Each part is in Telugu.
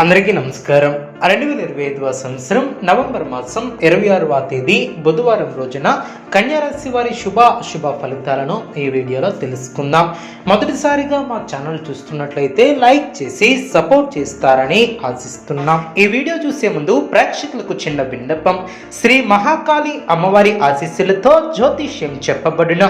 అందరికీ నమస్కారం. రెండు వేల ఇరవై ఐదవ సంవత్సరం నవంబర్ మాసం ఇరవై ఆరవ తేదీ బుధవారం రోజున కన్యారాశి వారి శుభ శుభ ఫలితాలను ఈ వీడియోలో తెలుసుకుందాం. మొదటిసారిగా మా ఛానల్ చూస్తున్నట్లయితే లైక్ చేసి సపోర్ట్ చేస్తారని ఆశిస్తున్నాం. ఈ వీడియో చూసే ముందు ప్రేక్షకులకు చిన్న విన్నపం. శ్రీ మహాకాళి అమ్మవారి ఆశీస్సులతో జ్యోతిష్యం చెప్పబడిన.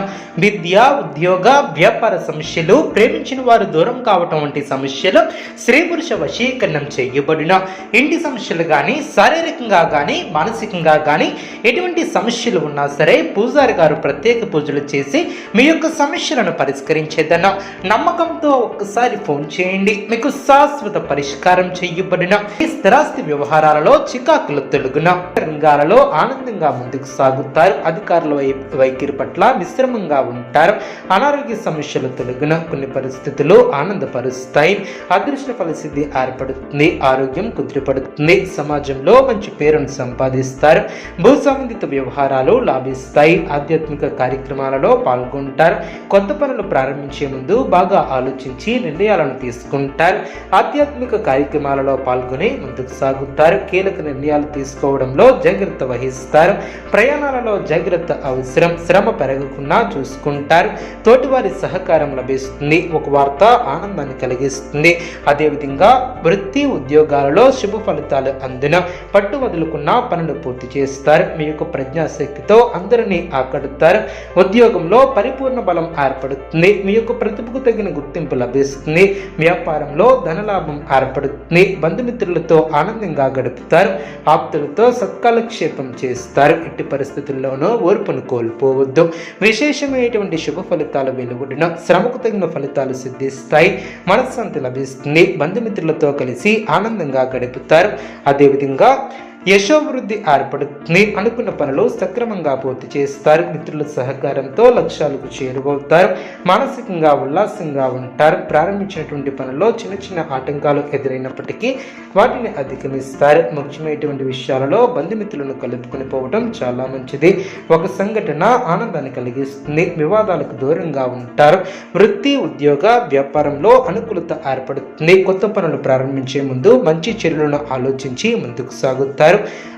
విద్య ఉద్యోగ వ్యాపార సమస్యలు ప్రేమించిన వారు దూరం కావటం వంటి సమస్యలు స్త్రీ పురుష వశీకరణం చేయబడిన. ఇంటి సమస్యలు కానీ శారీరకంగా కానీ మానసికంగా కానీ ఎటువంటి సమస్యలు ఉన్నా సరే పూజారి గారు ప్రత్యేక పూజలు చేసి మీ యొక్క సమస్యలను పరిష్కరించేదన్న నమ్మకంతో ఒక్కసారి ఫోన్ చేయండి. మీకు శాశ్వత పరిష్కారం చేయబడిన ఈ స్థిరాస్తి వ్యవహారాలలో చికాకులు తొలగున రంగాలలో ఆనందంగా ముందుకు సాగుతారు. అధికారుల వై- వైఖరి పట్ల మిశ్రమంగా ఉంటారు. అనారోగ్య సమస్యలు తొలగిన కొన్ని పరిస్థితులు ఆనందపరుస్తాయి. అదృష్ట ఫలసిద్ధి ఏర్పడుతుంది. ఆరోగ్యం కుదిరిపడుతుంది. సమాజంలో మంచి పేరును సంపాదిస్తారు. భూ సంబంధిత వ్యవహారాలు లాభిస్తాయి. ఆధ్యాత్మిక కార్యక్రమాలలో పాల్గొంటారు. కొత్త పనులు ప్రారంభించే ముందు బాగా ఆలోచించి నిర్ణయాలను తీసుకుంటారు. ఆధ్యాత్మిక కార్యక్రమాలలో పాల్గొని ముందుకు సాగుతారు. కీలక నిర్ణయాలు తీసుకోవడంలో జాగ్రత్త వహిస్తారు. ప్రయాణాలలో జాగ్రత్త అవసరం. శ్రమ పెరగకుండా చూసుకుంటారు. తోటివారి సహకారం లభిస్తుంది. ఒక వార్త ఆనందాన్ని కలిగిస్తుంది. అదేవిధంగా వృత్తి ఉద్యోగాలలో శుభ ఫలితాలు ఫలితాలు అందిన పట్టు వదులుకున్న పనులు పూర్తి చేస్తారు. మీ యొక్క ప్రజ్ఞాశక్తితో అందరినీ ఆకడుతారు ఉద్యోగంలో పరిపూర్ణ బలం ఏర్పడుతుంది. మీ యొక్క ప్రతిభకు తగిన గుర్తింపు లభిస్తుంది. వ్యాపారంలో ధనలాభం ఏర్పడుతుంది. బంధుమిత్రులతో ఆనందంగా గడుపుతారు. ఆప్తులతో సత్కాలక్షేపం చేస్తారు. ఎట్టి పరిస్థితుల్లోనూ ఓర్పును కోల్పోవద్దు. విశేషమైనటువంటి శుభ ఫలితాలు వెలువడిన శ్రమకు తగిన ఫలితాలు సిద్ధిస్తాయి. మనశ్శాంతి లభిస్తుంది. బంధుమిత్రులతో కలిసి ఆనందంగా గడుపుతారు. అదేవిధంగా యశోవృద్ధి ఏర్పడుతుంది అనుకున్న పనులు సక్రమంగా పూర్తి చేస్తారు. మిత్రుల సహకారంతో లక్ష్యాలకు చేరువవుతారు. మానసికంగా ఉల్లాసంగా ఉంటారు. ప్రారంభించినటువంటి పనుల్లో చిన్న చిన్న ఆటంకాలు ఎదురైనప్పటికీ వాటిని అధిగమిస్తారు. ముఖ్యమైనటువంటి విషయాలలో బంధుమిత్రులను కలుపుకొని పోవడం చాలా మంచిది. ఒక సంఘటన ఆనందాన్ని కలిగిస్తుంది. వివాదాలకు దూరంగా ఉంటారు. వృత్తి ఉద్యోగ వ్యాపారంలో అనుకూలత ఏర్పడుతుంది. కొత్త పనులు ప్రారంభించే ముందు మంచి చర్యలను ఆలోచించి ముందుకు సాగుతారు.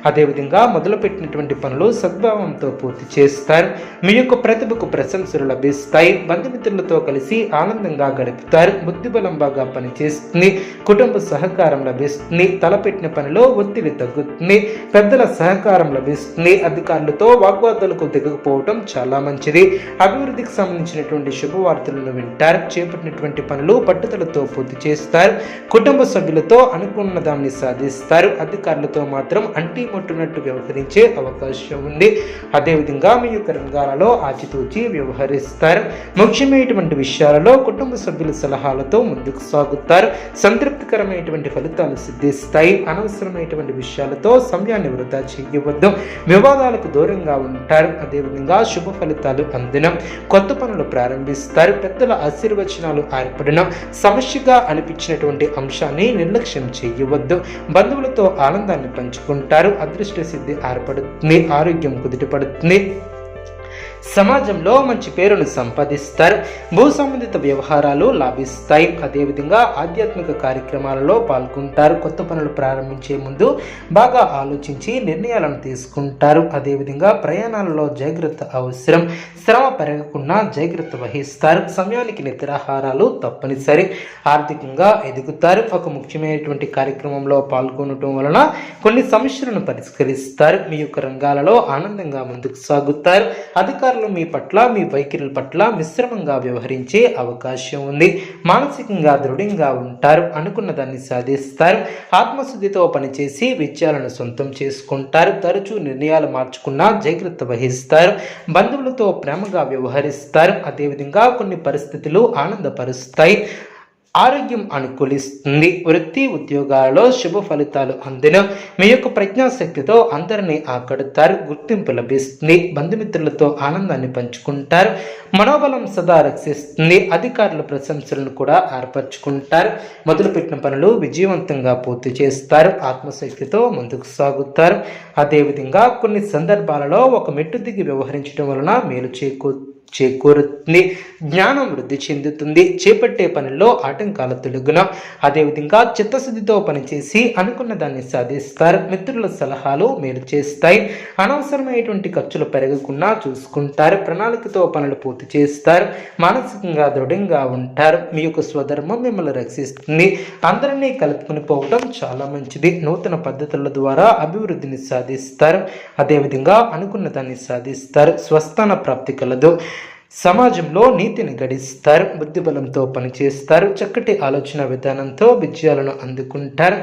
అదేవిధంగా మొదలుపెట్టినటువంటి పనులు సద్భావంతో పూర్తి చేస్తారు. మీ యొక్క ప్రతిభకు ప్రశంసలు లభిస్తాయి. బంధుమిత్రులతో కలిసి ఆనందంగా గడుపుతారు. బుద్ధిబలం బాగా పనిచేస్తుంది. కుటుంబ సహకారం లభిస్తుంది. తలపెట్టిన పనిలో ఒత్తిడి తగ్గుతుంది. పెద్దల సహకారం లభిస్తుంది. అధికారులతో వాగ్వాదాలకు దిగకపోవడం చాలా మంచిది. అభివృద్ధికి సంబంధించినటువంటి శుభవార్తలను వింటారు. చేపట్టినటువంటి పనులు పట్టుదలతో పూర్తి చేస్తారు. కుటుంబ సభ్యులతో అనుకున్న దాన్ని సాధిస్తారు. అధికారులతో మాత్రం అంటి ముట్టునట్టు వ్యవహరించే అవకాశం ఉంది. అదేవిధంగా మీ యొక్క రంగాలలో ఆచితూచి వ్యవహరిస్తారు. ముఖ్యమైనటువంటి విషయాలలో కుటుంబ సభ్యుల సలహాలతో ముందుకు సాగుతారు. సంతృప్తికరమైనటువంటి ఫలితాలు సిద్ధిస్తాయి. అనవసరమైనటువంటి విషయాలతో సమయాన్ని వృధా చేయవద్దు. వివాదాలకు దూరంగా ఉంటారు. అదేవిధంగా శుభ ఫలితాలు అందడం. కొత్త పనులు ప్రారంభిస్తారు. పెద్దల ఆశీర్వచనాలు ఏర్పడిన సమస్యగా అనిపించినటువంటి అంశాన్ని నిర్లక్ష్యం చేయవద్దు. బంధువులతో ఆనందాన్ని పంచుకుంటారు అదృష్ట సిద్ధి ఏర్పడుతుంది ఆరోగ్యం కుదిటపడుతుంది. సమాజంలో మంచి పేరును సంపాదిస్తారు. భూ సంబంధిత వ్యవహారాలు లాభిస్తాయి. అదేవిధంగా ఆధ్యాత్మిక కార్యక్రమాలలో పాల్గొంటారు. కొత్త పనులు ప్రారంభించే ముందు బాగా ఆలోచించి నిర్ణయాలను తీసుకుంటారు. అదేవిధంగా ప్రయాణాలలో జాగ్రత్త అవసరం. శ్రమ పెరగకుండా జాగ్రత్త వహిస్తారు. సమయానికి నిద్రాహారాలు తప్పనిసరి. ఆర్థికంగా ఎదుగుతారు. ఒక ముఖ్యమైనటువంటి కార్యక్రమంలో పాల్గొనటం వలన కొన్ని సమస్యలను పరిష్కరిస్తారు. మీ యొక్క రంగాలలో ఆనందంగా ముందుకు సాగుతారు. అధికారులు మీ పట్ల మీ వైఖరుల పట్ల మిశ్రమంగా వ్యవహరించే అవకాశం ఉంది. మానసికంగా దృఢంగా ఉంటారు అనుకున్న దాన్ని సాధిస్తారు. ఆత్మశుద్ధితో పనిచేసి విజయాలను సొంతం చేసుకుంటారు. తరచూ నిర్ణయాలు మార్చుకున్నా జాగ్రత్త వహిస్తారు. బంధువులతో ప్రేమగా వ్యవహరిస్తారు. అదేవిధంగా కొన్ని పరిస్థితులు ఆనందపరుస్తాయి. ఆరోగ్యం అనుకూలిస్తుంది. వృత్తి ఉద్యోగాలలో శుభ ఫలితాలు అందిన మీ యొక్క ప్రజ్ఞాశక్తితో అందరినీ ఆకడుతారు గుర్తింపు లభిస్తుంది బంధుమిత్రులతో ఆనందాన్ని పంచుకుంటారు మనోబలం సదా రక్షిస్తుంది అధికారుల ప్రశంసలను కూడా ఏర్పరచుకుంటారు మొదలుపెట్టిన పనులు విజయవంతంగా పూర్తి చేస్తారు ఆత్మశక్తితో ముందుకు సాగుతారు. అదేవిధంగా కొన్ని సందర్భాలలో ఒక మెట్టు దిగి వ్యవహరించడం వలన మేలు చేకూరుతుంది. చేకూరుతుంది. జ్ఞానం వృద్ధి చెందుతుంది. చేపట్టే పనిలో ఆటంకాల తొలగున. అదేవిధంగా చిత్తశుద్ధితో పనిచేసి అనుకున్న దాన్ని సాధిస్తారు. మిత్రుల సలహాలు మేలు చేస్తాయి. అనవసరమైనటువంటి ఖర్చులు పెరగకుండా చూసుకుంటారు. ప్రణాళికతో పనులు పూర్తి చేస్తారు. మానసికంగా దృఢంగా ఉంటారు. మీ యొక్క స్వధర్మం మిమ్మల్ని రక్షిస్తుంది. అందరినీ కలుపుకుని పోవడం చాలా మంచిది. నూతన పద్ధతుల ద్వారా అభివృద్ధిని సాధిస్తారు. అదేవిధంగా అనుకున్న దాన్ని సాధిస్తారు. స్వస్థాన ప్రాప్తి కలదు. సమాజంలో నీతిని గడిస్తారు బుద్ధిబలంతో పనిచేస్తారు చక్కటి ఆలోచన విధానంతో విజయాలను అందుకుంటారు.